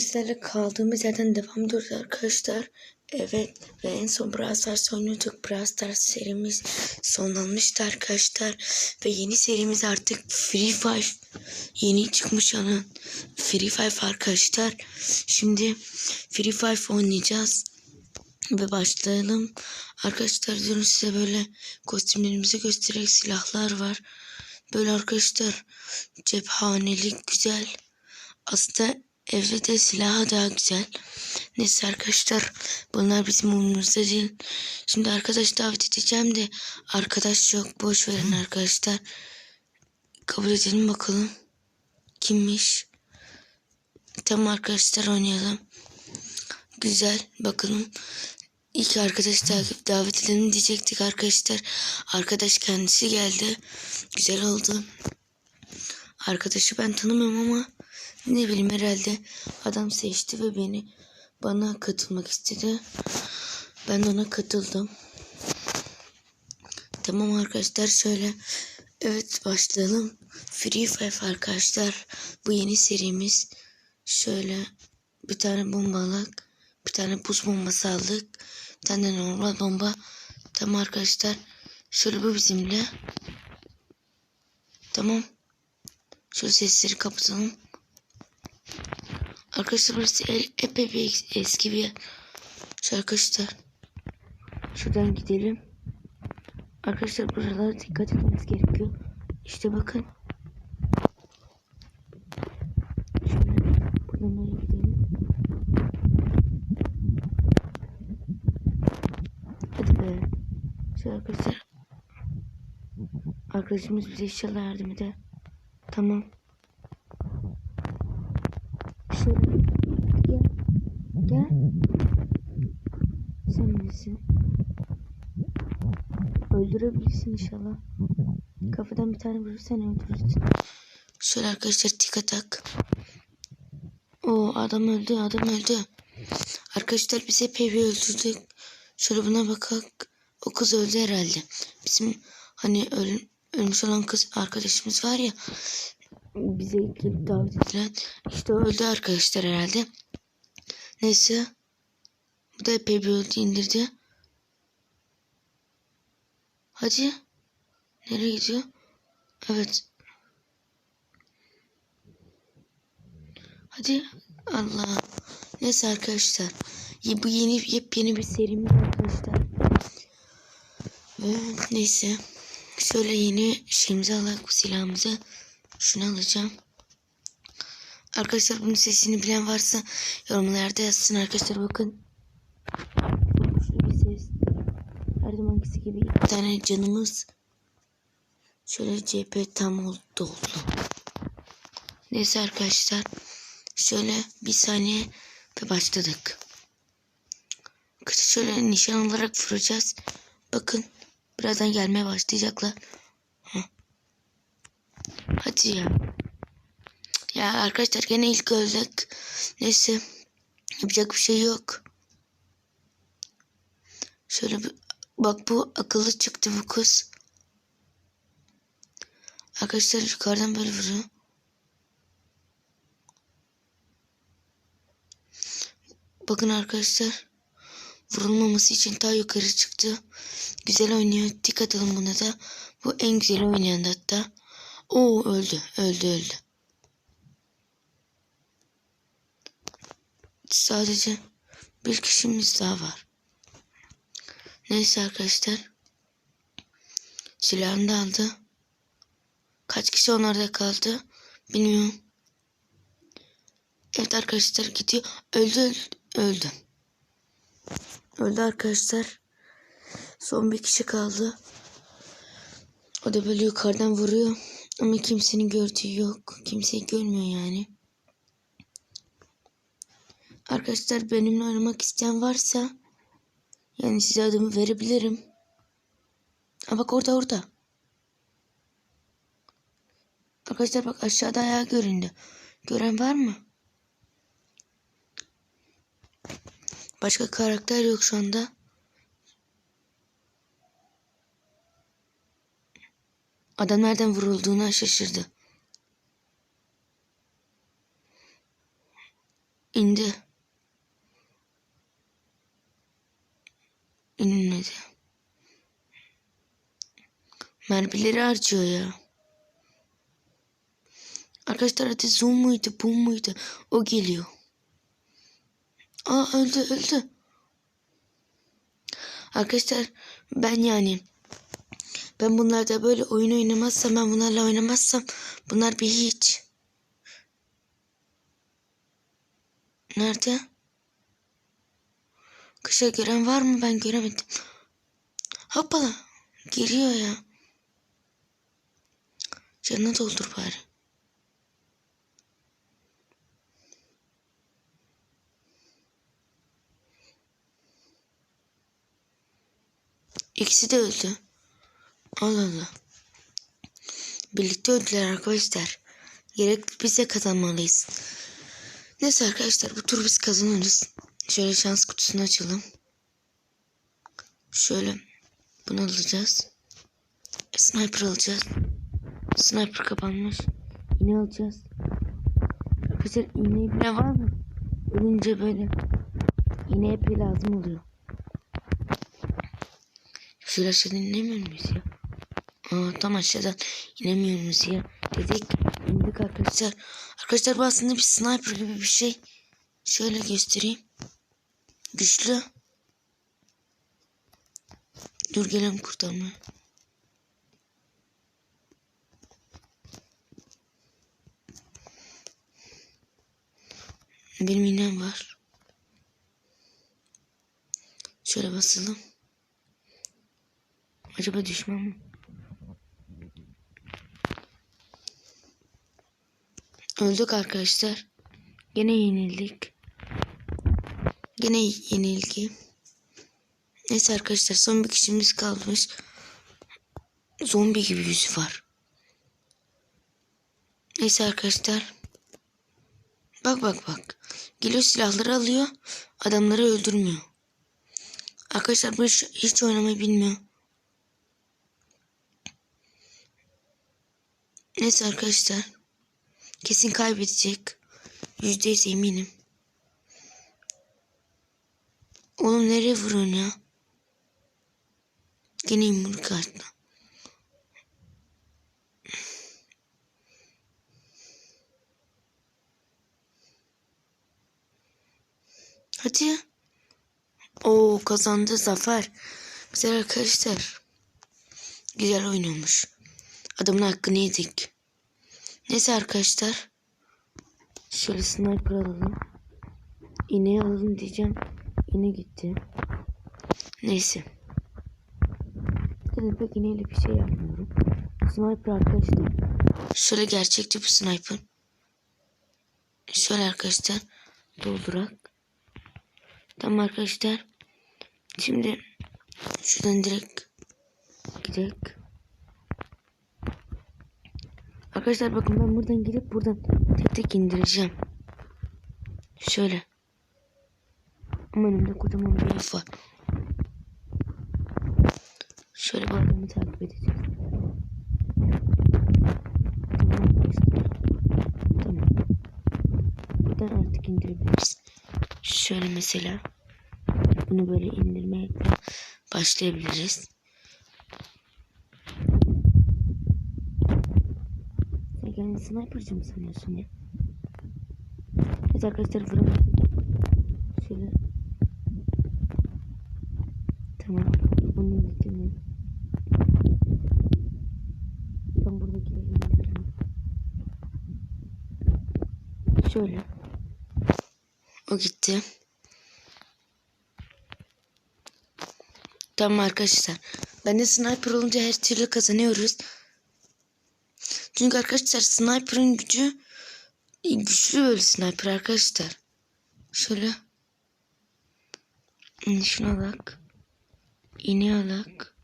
sizlerle kaldığımız yerden devam ediyoruz arkadaşlar. Evet ve en son Brawl Stars oynuyorduk. Brawl Stars serimiz sonlanmıştı arkadaşlar. Ve yeni serimiz artık Free Fire. Yeni çıkmış onun Free Fire arkadaşlar. Şimdi Free Fire oynayacağız. Ve başlayalım. Arkadaşlar diyorum size böyle kostümlerimizi göstererek silahlar var. Böyle arkadaşlar cephanelik güzel. Aslında evde de silahı daha güzel. Neyse arkadaşlar bunlar bizim umurumuzda değil. Şimdi arkadaş davet edeceğim de arkadaş yok. Boş verin arkadaşlar. Kabul edelim bakalım. Kimmiş? Tamam arkadaşlar oynayalım. Güzel bakalım. İlk arkadaş takip davet edelim diyecektik arkadaşlar. Arkadaş kendisi geldi. Güzel oldu. Arkadaşı ben tanımıyorum ama ne bileyim herhalde adam seçti ve beni bana katılmak istedi. Ben de ona katıldım. Tamam arkadaşlar şöyle evet başlayalım. Free Fire arkadaşlar bu yeni serimiz. Şöyle bir tane bombalık, bir tane buz bombası aldık. Bir tane normal bomba. Tamam arkadaşlar. Şöyle bu bizimle. Tamam. Şöyle sesleri kapatalım. Arkadaşlar burası epey bir eski bir yer. Arkadaşlar. Şuradan gidelim. Arkadaşlar buralara dikkat etmemiz gerekiyor. İşte bakın. Şöyle buradan gidelim. Hadi be. Şu arkadaşlar. Arkadaşımız bize inşallah yardım eder. Tamam. Şöyle gel. Gel. Sen misin? Öldürebilirsin inşallah. Kafadan bir tane vurursan öldürürsün. Şöyle arkadaşlar tik atak. O adam öldü adam öldü. Arkadaşlar biz hep evi öldürdük. Şöyle buna bakak. O kız öldü herhalde. Bizim hani öl ölmüş olan kız arkadaşımız var ya. Bize gelip davet edilen. işte öldü arkadaşlar herhalde. Neyse. Bu da epey bir öldü indirdi. Hadi. Nereye gidiyor? Evet. Hadi. Allah. Neyse arkadaşlar. Bu yeni yepyeni bir serimiz arkadaşlar. Ve neyse. Şöyle yeni şeyimizi alalım silahımızı. Şunu alacağım. Arkadaşlar bunun sesini bilen varsa yorumlarda yazsın arkadaşlar bakın. Güçlü bir ses. Her zamankisi gibi bir tane canımız. Şöyle cephe tam oldu doldu. Neyse arkadaşlar. Şöyle bir saniye ve başladık. Kızı şöyle nişan olarak vuracağız. Bakın birazdan gelmeye başlayacaklar. Hadi ya. Ya arkadaşlar gene ilk öldük. Neyse. Yapacak bir şey yok. Şöyle bir, bak bu akıllı çıktı bu kız. Arkadaşlar yukarıdan böyle vuruyor. Bakın arkadaşlar. Vurulmaması için ta yukarı çıktı. Güzel oynuyor. Dikkat alın buna da. Bu en güzel oynayan hatta. Oo öldü. Öldü öldü. Sadece bir kişimiz daha var. Neyse arkadaşlar. Silahını da aldı. Kaç kişi onlarda kaldı? Bilmiyorum. Evet arkadaşlar gidiyor. Öldü öldü. Öldü. Arkadaşlar. Son bir kişi kaldı. O da böyle yukarıdan vuruyor. Ama kimsenin gördüğü yok. Kimseyi görmüyor yani. Arkadaşlar benimle oynamak isteyen varsa yani size adımı verebilirim. Ha bak orada orada. Arkadaşlar bak aşağıda ayağı göründü. Gören var mı? Başka karakter yok şu anda. Adam nereden vurulduğuna şaşırdı. İndi. İnmedi. Mermileri harcıyor ya. Arkadaşlar hadi zoom muydu bu muydu? O geliyor. Aa öldü öldü. Arkadaşlar ben yani ben bunlarda böyle oyun oynamazsam ben bunlarla oynamazsam bunlar bir hiç. Nerede? Kışa gören var mı? Ben göremedim. Hoppala. Geliyor ya. Canına doldur bari. İkisi de öldü. Allah Allah. Birlikte öldüler arkadaşlar. Gerek biz de kazanmalıyız. Neyse arkadaşlar bu tur biz kazanırız. Şöyle şans kutusunu açalım. Şöyle bunu alacağız. E, sniper alacağız. Sniper kapanmış. İğne alacağız. Arkadaşlar iğneyi bile var mı? Ölünce böyle iğne epey lazım oluyor. Şöyle aşağıdan inemiyor muyuz ya? Aa, tam aşağıdan inemiyor muyuz ya? Dedik indik arkadaşlar. Arkadaşlar bu aslında bir sniper gibi bir şey. Şöyle göstereyim. Güçlü. Dur gelelim kurtarmaya. Benim inem var. Şöyle basalım. Acaba düşman mı? Öldük arkadaşlar. Gene yenildik. Gene yenilgi. Neyse arkadaşlar son bir kişimiz kalmış. Zombi gibi yüzü var. Neyse arkadaşlar. Bak bak bak. Geliyor silahları alıyor. Adamları öldürmüyor. Arkadaşlar bu hiç, hiç oynamayı bilmiyor. Neyse arkadaşlar. Kesin kaybedecek. Yüzde yüz eminim. Oğlum nereye vuruyorsun ya? Gene yumruk attı. Hadi. Oo kazandı zafer. Güzel arkadaşlar. Güzel oynamış. Adamın hakkını yedik. Neyse arkadaşlar. Şöyle sniper alalım. İğneyi alalım diyeceğim. İğne gitti. Neyse. Zaten pek iğneyle bir şey yapmıyorum. Sniper arkadaşlar. Şöyle gerçekçi bir sniper. Şöyle arkadaşlar. Doldurak. Tamam arkadaşlar. Şimdi şuradan direkt gidelim. Arkadaşlar bakın ben buradan gidip buradan tek tek indireceğim. Şöyle. Ama önümde kocaman bir laf var. Şöyle bu adamı takip edeceğiz. Tamam. Tamam. Buradan artık indirebiliriz. Şöyle mesela. Bunu böyle indirmeye başlayabiliriz. Sen kendini sniperci mi sanıyorsun ya? Evet arkadaşlar vuramadım. Şöyle. Tamam. Bunu indirdim. Ben buradakileri indiririm. Şöyle. O gitti. Tamam arkadaşlar. Ben de sniper olunca her türlü kazanıyoruz. Çünkü arkadaşlar sniper'ın gücü güçlü böyle sniper arkadaşlar. Şöyle. Hmm, Şunu İni alak.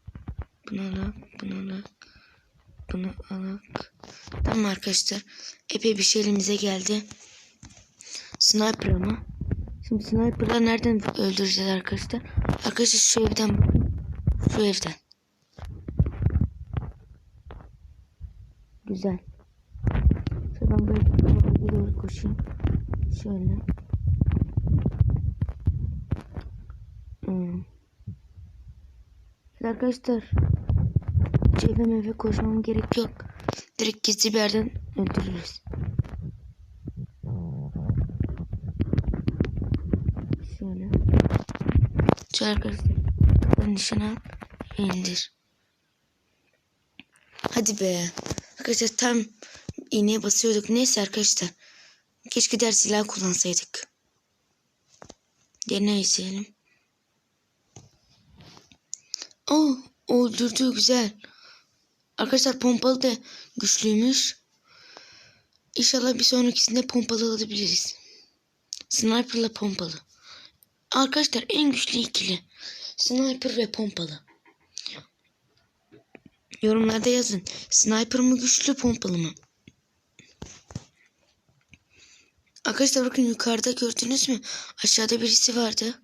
Bunu alak. Bunu alak. Bunu alak. Tamam arkadaşlar. Epey bir şey elimize geldi. Sniper ama. Şimdi sniper'lar nereden öldüreceğiz arkadaşlar? Arkadaşlar şu evden bakın. Şu evden. Güzel. Şöyle ben böyle doğru koşayım. Şöyle. Hmm. Arkadaşlar hiç eve meve koşmam gerek yok. Direkt gizli bir yerden öldürürüz. Şöyle. Şöyle arkadaşlar. Kapının nişan al. ve indir. Hadi be. Arkadaşlar tam iğneye basıyorduk. Neyse arkadaşlar. Keşke diğer silah kullansaydık. Yerine izleyelim. Oh, öldürdü güzel. Arkadaşlar pompalı da güçlüymüş. İnşallah bir sonrakisinde pompalı alabiliriz. Sniper'la pompalı. Arkadaşlar en güçlü ikili. Sniper ve pompalı. Yorumlarda yazın. Sniper mı güçlü pompalı mı? Arkadaşlar bakın yukarıda gördünüz mü? Aşağıda birisi vardı.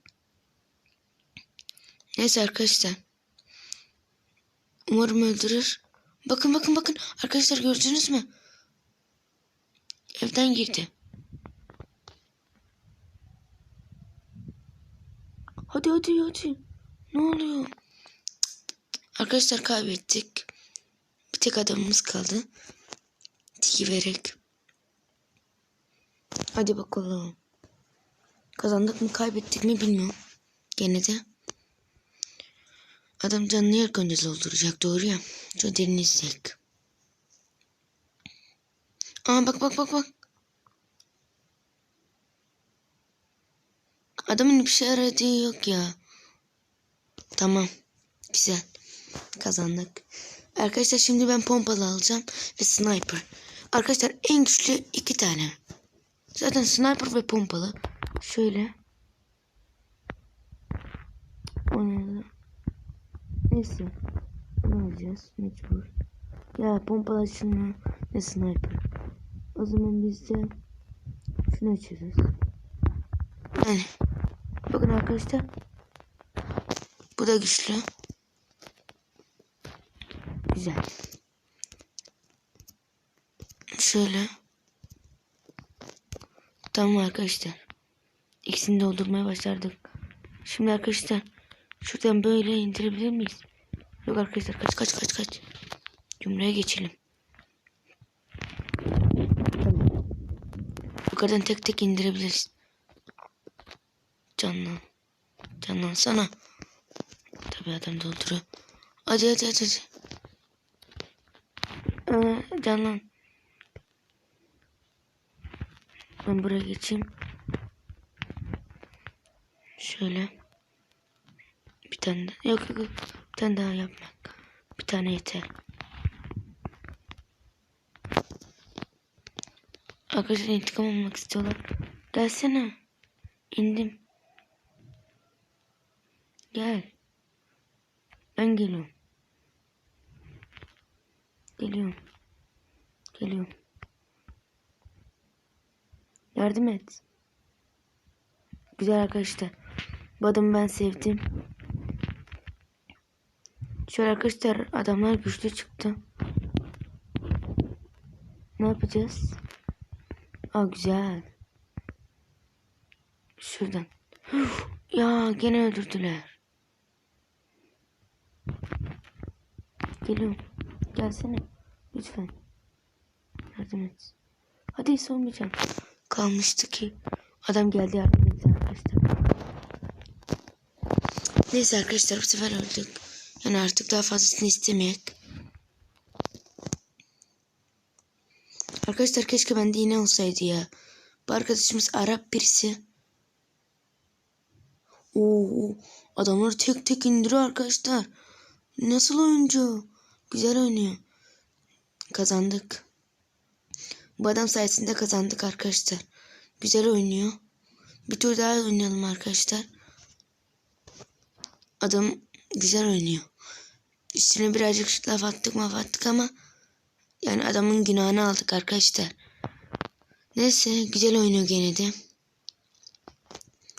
Neyse arkadaşlar. Umarım öldürür. Bakın bakın bakın. Arkadaşlar gördünüz mü? Evden girdi. Hadi hadi hadi. Ne oluyor? Arkadaşlar kaybettik. Bir tek adamımız kaldı. Tiki vererek. Hadi bakalım. Kazandık mı kaybettik mi bilmiyorum. Gene de. Adam canını yer önce dolduracak doğru ya. Şu derin izleyek. Aa bak bak bak bak. Adamın bir şey aradığı yok ya. Tamam. Güzel. Kazandık. Arkadaşlar şimdi ben pompalı alacağım ve sniper. Arkadaşlar en güçlü iki tane. Zaten sniper ve pompalı. Şöyle. Oynadı. Neyse. Ne alacağız? Mecbur. Ya pompalı açılmıyor. Ne sniper. O zaman biz de şunu açıyoruz. Yani. Bakın arkadaşlar. Bu da güçlü. Güzel. Şöyle. Tamam arkadaşlar. İkisini doldurmaya başladık. Şimdi arkadaşlar şuradan böyle indirebilir miyiz? Yok arkadaşlar kaç kaç kaç kaç. Cümleye geçelim. Tamam. Yukarıdan tek tek indirebiliriz. Canlan. Canlansana. Tabii adam dolduruyor. Hadi hadi hadi. hadi. Ee, canlan. Ben buraya geçeyim. Şöyle. Bir tane daha. Yok yok yok. Tane daha yapmak. Bir tane yeter. Arkadaşlar intikam almak istiyorlar. Gelsene. İndim. Gel. Ben geliyorum. Geliyorum. Geliyorum. Yardım et. Güzel arkadaşlar. Bu adamı ben sevdim. Şöyle arkadaşlar adamlar güçlü çıktı. Ne yapacağız? Aa güzel. Şuradan. ya gene öldürdüler. Geliyorum. Gelsene. Lütfen. Yardım et. Hadi sormayacağım. Kalmıştı ki. Adam geldi yardım etti arkadaşlar. Neyse arkadaşlar bu sefer öldük. Yani artık daha fazlasını istemeyek. Arkadaşlar keşke bende yine olsaydı ya. Bu arkadaşımız Arap birisi. Oo, adamları tek tek indiriyor arkadaşlar. Nasıl oyuncu? Güzel oynuyor. Kazandık. Bu adam sayesinde kazandık arkadaşlar. Güzel oynuyor. Bir tur daha oynayalım arkadaşlar. Adam güzel oynuyor. Üstüne birazcık laf attık maf attık ama yani adamın günahını aldık arkadaşlar. Neyse güzel oynuyor gene de.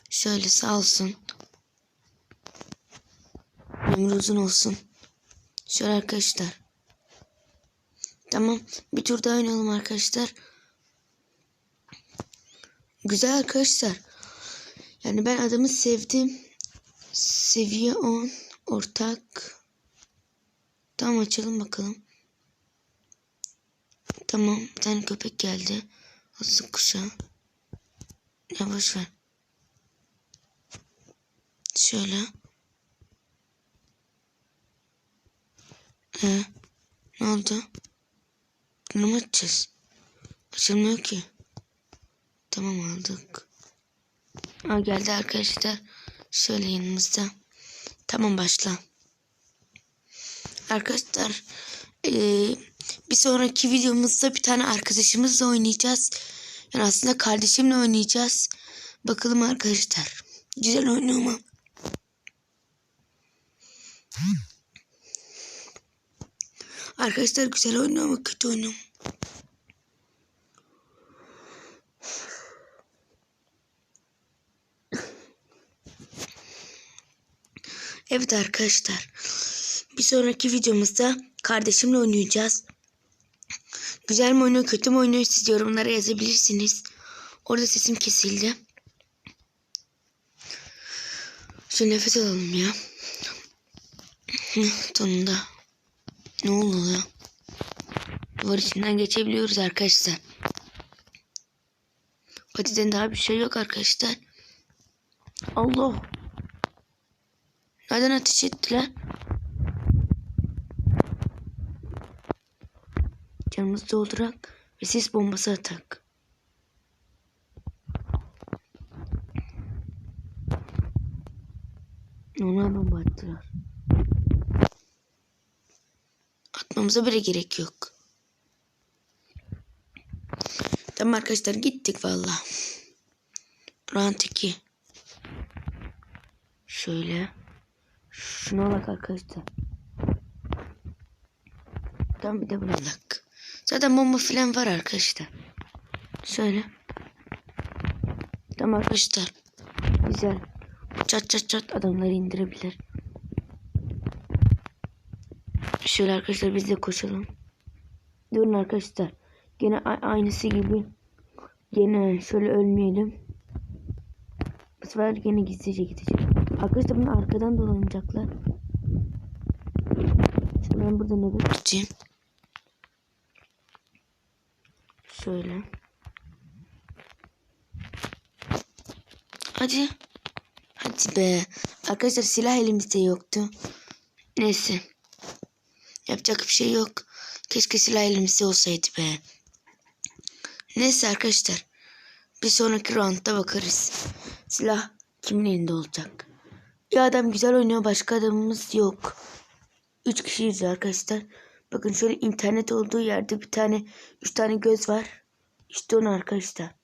Şöyle sağ olsun. Ömrü uzun olsun. Şöyle arkadaşlar. Tamam. Bir tur daha oynayalım arkadaşlar. Güzel arkadaşlar. Yani ben adamı sevdim. Seviye 10 ortak. Tamam açalım bakalım. Tamam bir tane köpek geldi. Asıl kuşa. Ya boş ver. Şöyle. Ee, ne oldu? Bunu mu açacağız? Açılmıyor ki. Tamam aldık. Aa, geldi arkadaşlar. Şöyle yanımızda. Tamam başla. Arkadaşlar eee, bir sonraki videomuzda bir tane arkadaşımızla oynayacağız. Yani aslında kardeşimle oynayacağız. Bakalım arkadaşlar. Güzel oynuyor mu? Arkadaşlar güzel oynuyor mu kötü oynuyor mu? Evet arkadaşlar. Bir sonraki videomuzda kardeşimle oynayacağız. Güzel mi oynuyor, kötü mü oynuyor siz yorumlara yazabilirsiniz. Orada sesim kesildi. Şu nefes alalım ya. Sonunda. Ne oldu ya? Duvar içinden geçebiliyoruz arkadaşlar. Patiden daha bir şey yok arkadaşlar. Allah. Nereden ateş ettiler? Canımızı doldurak ve sis bombası atak. Ona bomba attılar. Atmamıza bile gerek yok. Tamam arkadaşlar gittik valla. Round 2. Şöyle. Şuna bak arkadaşlar. Tam bir de buna bak. Zaten bomba falan var arkadaşlar. Şöyle. Tamam arkadaşlar. Güzel. Çat çat çat adamları indirebilir. Şöyle arkadaşlar biz de koşalım. Durun arkadaşlar. Gene aynısı gibi. Gene şöyle ölmeyelim. Sefer gene gizlice gidecek. Arkadaşlar bunu arkadan dolanacaklar. Şimdi ben burada nöbet tutayım. Şöyle. Hadi. Hadi be. Arkadaşlar silah elimizde yoktu. Neyse. Yapacak bir şey yok. Keşke silah elimizde olsaydı be. Neyse arkadaşlar. Bir sonraki roundda bakarız. Silah kimin elinde olacak? Bir adam güzel oynuyor. Başka adamımız yok. Üç kişiyiz arkadaşlar. Bakın şöyle internet olduğu yerde bir tane, üç tane göz var. İşte onu arkadaşlar.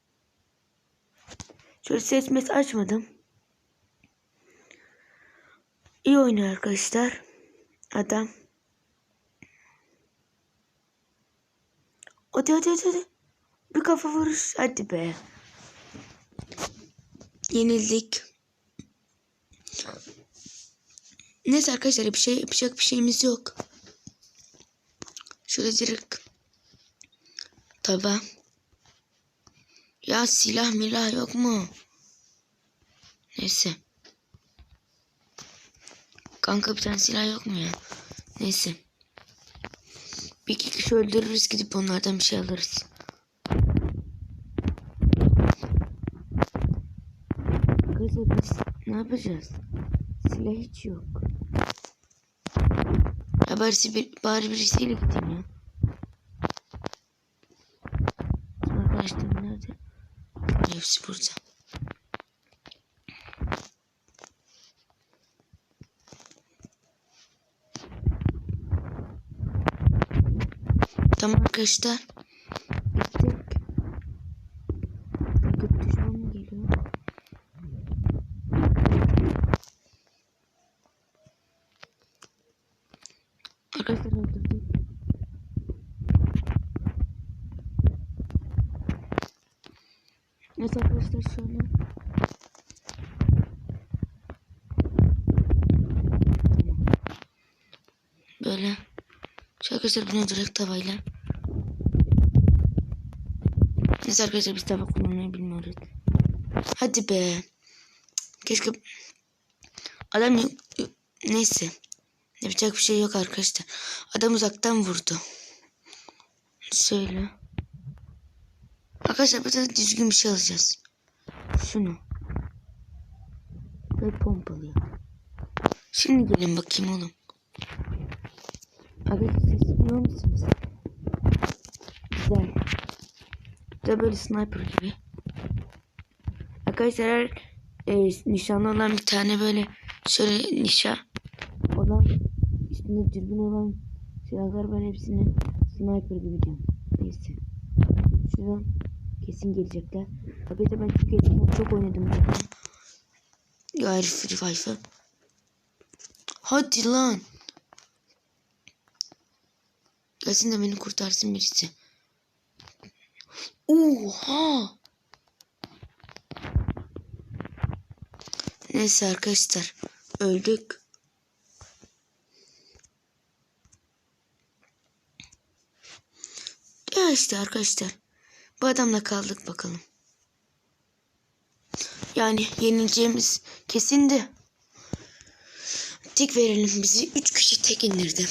Şöyle ses mes açmadım. İyi oynuyor arkadaşlar. Adam. Hadi hadi hadi. Bir kafa vuruş. Hadi be. Yenildik. Neyse arkadaşlar bir şey yapacak bir şeyimiz yok. Şöyle direkt. Tava. Ya silah milah yok mu? Neyse. Kanka bir tane silah yok mu ya? Neyse. Bir iki kişi öldürürüz gidip onlardan bir şey alırız. Arkadaşlar biz ne yapacağız? Silah hiç yok. Ya bari, bir, bari birisiyle gideyim ya. Arkadaşlar nerede? Hepsi burada. Tamam arkadaşlar. Bittik. Bakın düşman mı geliyor? Arkadaşlar öldürdük. Evet arkadaşlar şöyle. Böyle. Şu arkadaşlar bunu direkt tavayla. Neyse arkadaşlar biz tava kullanmayı bilmiyoruz. Hadi be. Keşke Adam yok. Neyse. Yapacak bir şey yok arkadaşlar. Adam uzaktan vurdu. Şöyle. Arkadaşlar burada düzgün bir şey alacağız. Şunu. Ve pompalı. Şimdi gelin bakayım oğlum. Arkadaşlar siz duyuyor musunuz? Güzel. Da böyle sniper gibi. Arkadaşlar eğer e, nişanlı olan bir tane böyle şöyle nişan olan üstünde dürbün olan silahlar ben hepsini sniper gibi diyorum. Neyse. Şuradan kesin gelecekler. Tabii de ben eskiden çok oynadım. Ya herif Free Fire'ı. Hadi lan. Gelsin de beni kurtarsın birisi. Oha. Neyse arkadaşlar. Öldük. Ya işte arkadaşlar. Bu adamla kaldık bakalım. Yani yenileceğimiz kesindi. Tek verelim bizi. Üç kişi tek indirdi.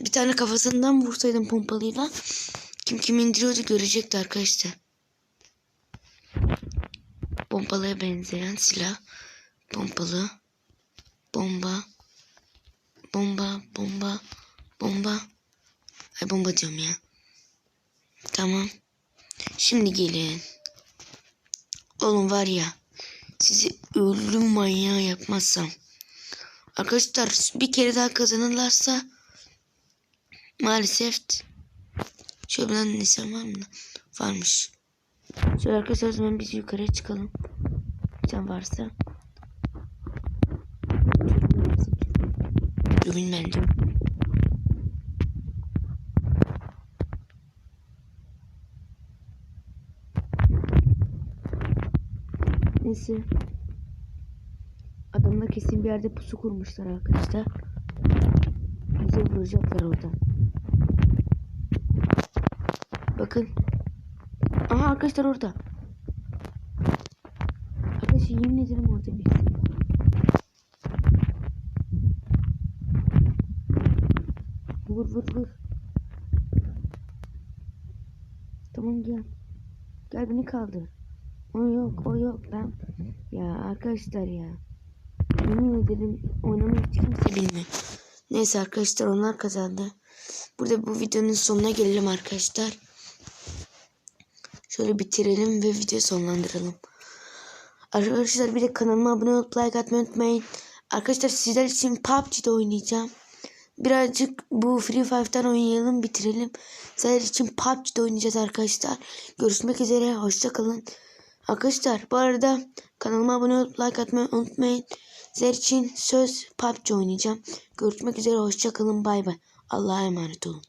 Bir tane kafasından vursaydım pompalıyla. Kim kim indiriyordu görecekti arkadaşlar. Pompalıya benzeyen silah. Pompalı. Bomba. Bomba. Bomba. Bomba. Ay bomba diyorum ya. Tamam. Şimdi gelin. Oğlum var ya. Sizi ölüm manyağı yapmazsam. Arkadaşlar bir kere daha kazanırlarsa maalesef şöyle bir nisan var mı? Varmış. Şöyle arkadaşlar zaman biz yukarıya çıkalım. Sen varsa. Bence. Neyse. Adamlar kesin bir yerde pusu kurmuşlar arkadaşlar. Bize vuracaklar oradan. Bakın. Aha arkadaşlar orada. Arkadaşlar yemin ederim orada birisi. Vur vur vur. Tamam gel. Gel beni kaldır. O yok o yok ben. Ya arkadaşlar ya. Yemin ederim oynamayı hiç kimse bilmiyor. Neyse arkadaşlar onlar kazandı. Burada bu videonun sonuna gelelim arkadaşlar. Şöyle bitirelim ve video sonlandıralım. Arkadaşlar bir de kanalıma abone olup like atmayı unutmayın. Arkadaşlar sizler için PUBG'de oynayacağım. Birazcık bu Free Five'dan oynayalım bitirelim. Sizler için PUBG'de oynayacağız arkadaşlar. Görüşmek üzere hoşça kalın. Arkadaşlar bu arada kanalıma abone olup like atmayı unutmayın. Sizler için söz PUBG oynayacağım. Görüşmek üzere hoşça kalın bay bay. Allah'a emanet olun.